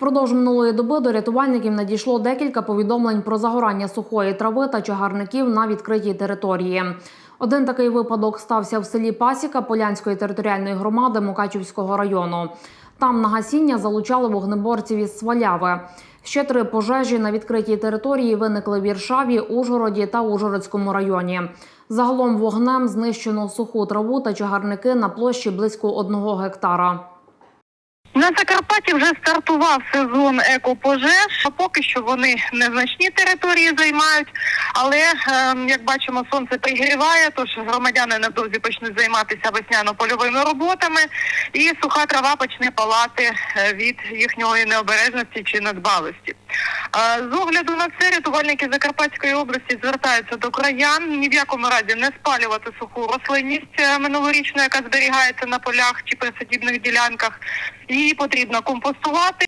Впродовж минулої доби до рятувальників надійшло декілька повідомлень про загорання сухої трави та чагарників на відкритій території. Один такий випадок стався в селі Пасіка Полянської територіальної громади Мукачівського району. Там на гасіння залучали вогнеборців із Сваляви. Ще три пожежі на відкритій території виникли в Іршаві, Ужгороді та Ужгородському районі. Загалом вогнем знищено суху траву та чагарники на площі близько одного гектара. На Закарпатті вже стартував сезон екопожеж. А Поки що вони незначні території займають, але ем, як бачимо, сонце пригріває, тож громадяни невдовзі почнуть займатися весняно-польовими роботами, і суха трава почне палати е, від їхньої необережності чи недбалості. З огляду на це рятувальники Закарпатської області звертаються до краян ні в якому разі не спалювати суху рослинність е, минулорічну, яка зберігається на полях чи присадібних ділянках. Її потрібно компостувати.